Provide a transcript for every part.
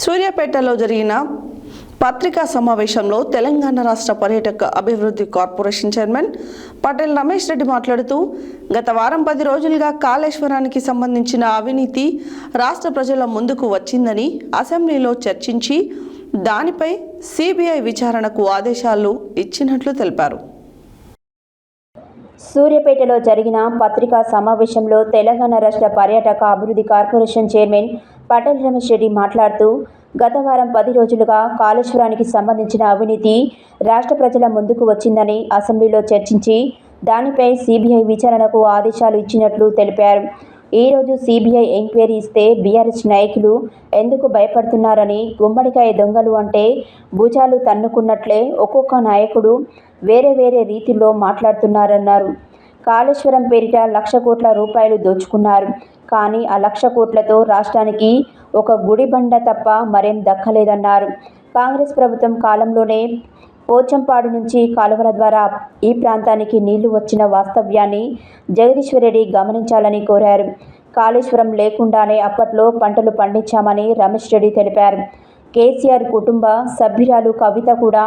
సూర్యాపేటలో జరిగిన పత్రికా సమావేశంలో తెలంగాణ రాష్ట్ర పర్యాటక అభివృద్ధి కార్పొరేషన్ చైర్మన్ పటేల్ రమేష్ రెడ్డి మాట్లాడుతూ గత వారం పది రోజులుగా కాళేశ్వరానికి సంబంధించిన అవినీతి రాష్ట్ర ప్రజల ముందుకు వచ్చిందని అసెంబ్లీలో చర్చించి దానిపై సిబిఐ విచారణకు ఆదేశాలు ఇచ్చినట్లు తెలిపారు. సూర్యాపేటలో జరిగిన పత్రికా సమావేశంలో తెలంగాణ రాష్ట్ర పర్యాటక అభివృద్ధి కార్పొరేషన్ చైర్మన్ పటేల్ రమేష్ రెడ్డి మాట్లాడుతూ గత వారం పది రోజులుగా కాళేశ్వరానికి సంబంధించిన అవినీతి రాష్ట్ర ప్రజల ముందుకు వచ్చిందని అసెంబ్లీలో చర్చించి దానిపై సిబిఐ విచారణకు ఆదేశాలు ఇచ్చినట్లు తెలిపారు. ఈరోజు సిబిఐ ఎంక్వైరీ ఇస్తే బీఆర్ఎస్ నాయకులు ఎందుకు భయపడుతున్నారని గుమ్మడికాయ దొంగలు అంటే భుజాలు తన్నుకున్నట్లే ఒక్కొక్క నాయకుడు వేరే వేరే రీతిలో మాట్లాడుతున్నారన్నారు. కాళేశ్వరం పేరిట లక్ష కోట్ల రూపాయలు దోచుకున్నారు. కానీ ఆ లక్ష కోట్లతో రాష్ట్రానికి ఒక గుడి బండ తప్ప మరేం దక్కలేదన్నారు. కాంగ్రెస్ ప్రభుత్వం కాలంలోనే పోచంపాడు నుంచి కాలువల ద్వారా ఈ ప్రాంతానికి నీళ్ళు వచ్చిన వాస్తవ్యాన్ని జగదీశ్వరరెడ్డి గమనించాలని కోరారు. కాళేశ్వరం లేకుండానే అప్పట్లో పంటలు పండించామని రమేష్ రెడ్డి తెలిపారు. కేసీఆర్ కుటుంబ సభ్యురాలు కవిత కూడా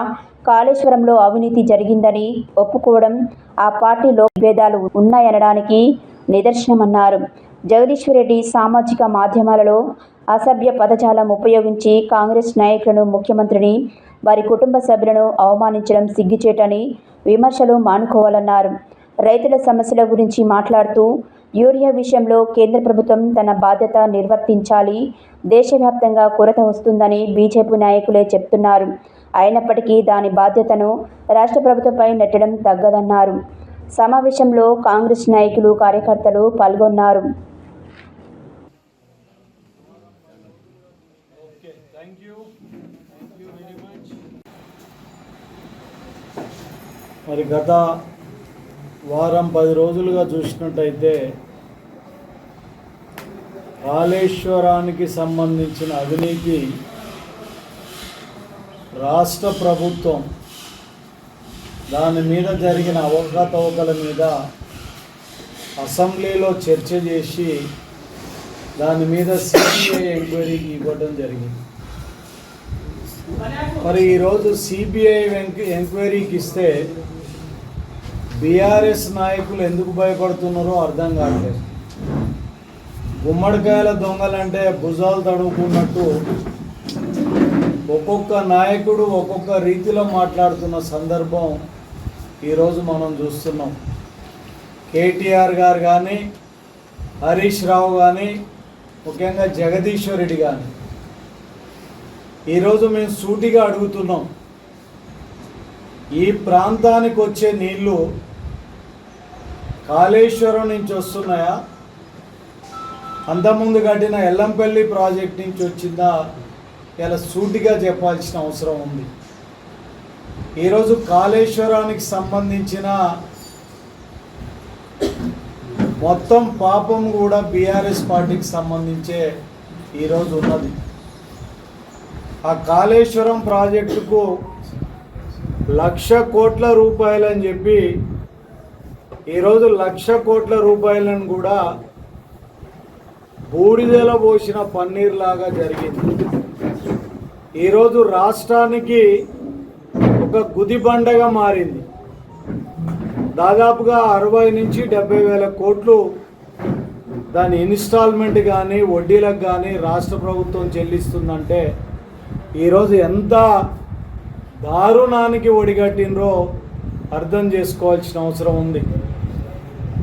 కాళేశ్వరంలో అవినీతి జరిగిందని ఒప్పుకోవడం ఆ పార్టీలో విభేదాలు ఉన్నాయనడానికి నిదర్శనమన్నారు. జగదీశ్వరరెడ్డి సామాజిక మాధ్యమాలలో అసభ్య పదజాలం ఉపయోగించి కాంగ్రెస్ నాయకులను ముఖ్యమంత్రిని వారి కుటుంబ సభ్యులను అవమానించడం సిగ్గుచేటని విమర్శలు మానుకోవాలన్నారు. రైతుల సమస్యల గురించి మాట్లాడుతూ యూరియా విషయంలో కేంద్ర ప్రభుత్వం తన బాధ్యత నిర్వర్తించాలి దేశవ్యాప్తంగా కొరత వస్తుందని బీజేపీ నాయకులే చెప్తున్నారు. అయినప్పటికీ దాని బాధ్యతను రాష్ట్ర ప్రభుత్వంపై నెట్టడం తగ్గదన్నారు. సమావేశంలో కాంగ్రెస్ నాయకులు కార్యకర్తలు పాల్గొన్నారు. మరి గత వారం పది రోజులుగా చూసినట్టయితే కాళేశ్వరానికి సంబంధించిన అవినీతి రాష్ట్ర ప్రభుత్వం దాని మీద జరిగిన అవకతవకల మీద అసెంబ్లీలో చర్చ చేసి దాని మీద సిబిఐ ఎంక్వైరీకి ఇవ్వడం జరిగింది. మరి ఈరోజు సిబిఐ ఎంక్వైరీకి ఇస్తే బీఆర్ఎస్ నాయకులు ఎందుకు భయపడుతున్నారో అర్థం కావట్లేదు. గుమ్మడికాయల దొంగలంటే భుజాలు తడుపుకున్నట్టు ఒక్కొక్క నాయకుడు ఒక్కొక్క రీతిలో మాట్లాడుతున్న సందర్భం ఈరోజు మనం చూస్తున్నాం. కేటీఆర్ గారు కానీ హరీష్ రావు కానీ ముఖ్యంగా జగదీశ్వర్ రెడ్డి కానీ ఈరోజు మేము సూటిగా అడుగుతున్నాం. ఈ ప్రాంతానికి వచ్చే నీళ్ళు కాళేశ్వరం నుంచి వస్తున్నాయా? అంతకుముందు కట్టిన ఎల్లంపల్లి ప్రాజెక్ట్ నుంచి వచ్చిందా? ఇలా సూటిగా చెప్పాల్సిన అవసరం ఉంది. ఈరోజు కాళేశ్వరానికి సంబంధించిన మొత్తం పాపం కూడా బీఆర్ఎస్ పార్టీకి సంబంధించే ఈరోజు ఉన్నది. ఆ కాళేశ్వరం ప్రాజెక్టుకు లక్ష కోట్ల రూపాయలని చెప్పి ఈరోజు లక్ష కోట్ల రూపాయలను కూడా బూడిదలో పోసిన పన్నీర్లాగా జరిగింది. ఈరోజు రాష్ట్రానికి ఒక గుది పండగ మారింది. దాదాపుగా అరవై నుంచి డెబ్బై వేల కోట్లు దాని ఇన్స్టాల్మెంట్ కానీ వడ్డీలకు కానీ రాష్ట్ర ప్రభుత్వం చెల్లిస్తుందంటే ఈరోజు ఎంత దారుణానికి ఒడిగట్టినరో అర్థం చేసుకోవాల్సిన అవసరం ఉంది.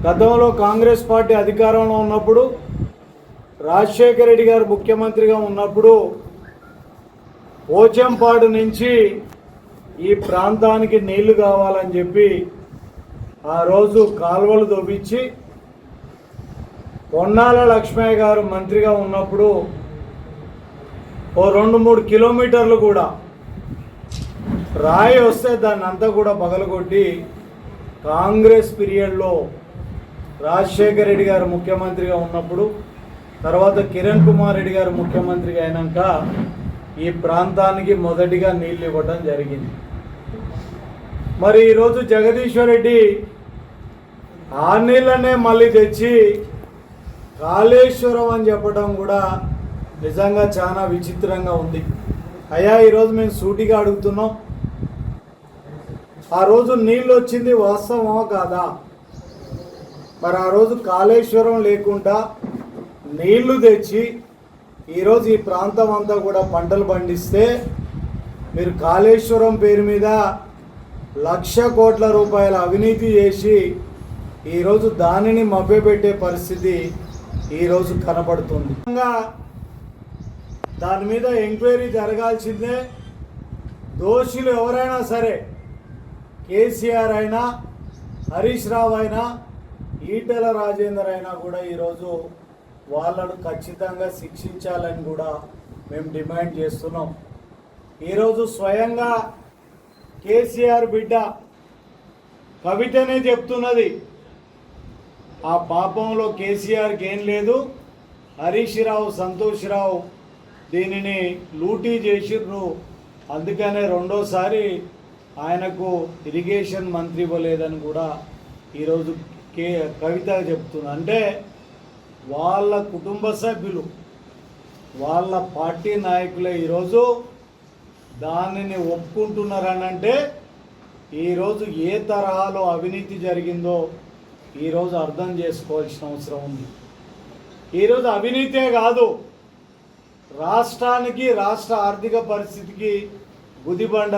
గతంలో కాంగ్రెస్ పార్టీ అధికారంలో ఉన్నప్పుడు రాజశేఖర రెడ్డి గారు ముఖ్యమంత్రిగా ఉన్నప్పుడు పోచంపాడు నుంచి ఈ ప్రాంతానికి నీళ్ళు కావాలని చెప్పి ఆ రోజు కాలువలు దొబ్బించి కొన్నాళ్ళ లక్ష్మయ్య గారు మంత్రిగా ఉన్నప్పుడు ఓ రెండు మూడు కిలోమీటర్లు కూడా రాయి వస్తే దాన్ని అంతా కూడా పగలగొట్టి కాంగ్రెస్ పీరియడ్లో రాజశేఖర రెడ్డి గారు ముఖ్యమంత్రిగా ఉన్నప్పుడు తర్వాత కిరణ్ కుమార్ రెడ్డి గారు ముఖ్యమంత్రిగా అయినాక ఈ ప్రాంతానికి మొదటిగా నీళ్ళు ఇవ్వడం జరిగింది. మరి ఈరోజు జగదీశ్వర్ రెడ్డి ఆ నీళ్ళనే మళ్ళీ తెచ్చి కాళేశ్వరం అని చెప్పడం కూడా నిజంగా చాలా విచిత్రంగా ఉంది. అయ్యా ఈరోజు మేము సూటిగా అడుగుతున్నాం. ఆ రోజు నీళ్ళు వచ్చింది వాస్తవమా కాదా? మరి ఆ రోజు కాళేశ్వరం లేకుండా నీళ్ళు తెచ్చి ఈరోజు ఈ ప్రాంతం అంతా కూడా పంటలు పండిస్తే మీరు కాళేశ్వరం పేరు మీద లక్ష కోట్ల రూపాయల అవినీతి చేసి ఈరోజు దానిని మభ్యపెట్టే పరిస్థితి ఈరోజు కనపడుతుంది. దాని మీద ఎంక్వైరీ జరగాల్సిందే. దోషులు ఎవరైనా సరే కేసీఆర్ అయినా హరీష్ రావు అయినా ఈటెల రాజేందర్ అయినా కూడా ఈరోజు వాళ్ళను ఖచ్చితంగా శిక్షించాలని కూడా మేము డిమాండ్ చేస్తున్నాం. ఈరోజు స్వయంగా కేసీఆర్ బిడ్డ కవితనే చెప్తున్నది ఆ పాపంలో కేసీఆర్కి ఏం లేదు హరీష్ రావు సంతోష్ రావు దీనిని లూటీ చేసిర్రు. అందుకనే రెండోసారి ఆయనకు ఇరిగేషన్ మంత్రి ఇవ్వలేదని కూడా ఈరోజు కే కవిత చెప్తుంది అంటే వాళ్ళ కుటుంబ సభ్యులు వాళ్ళ పార్టీ నాయకులే ఈరోజు దానిని ఒప్పుకుంటున్నారనంటే ఈరోజు ఏ తరహాలో అవినీతి జరిగిందో ఈరోజు అర్థం చేసుకోవాల్సిన అవసరం ఉంది. ఈరోజు అవినీతే కాదు రాష్ట్రానికి రాష్ట్ర ఆర్థిక పరిస్థితికి గుదిబండ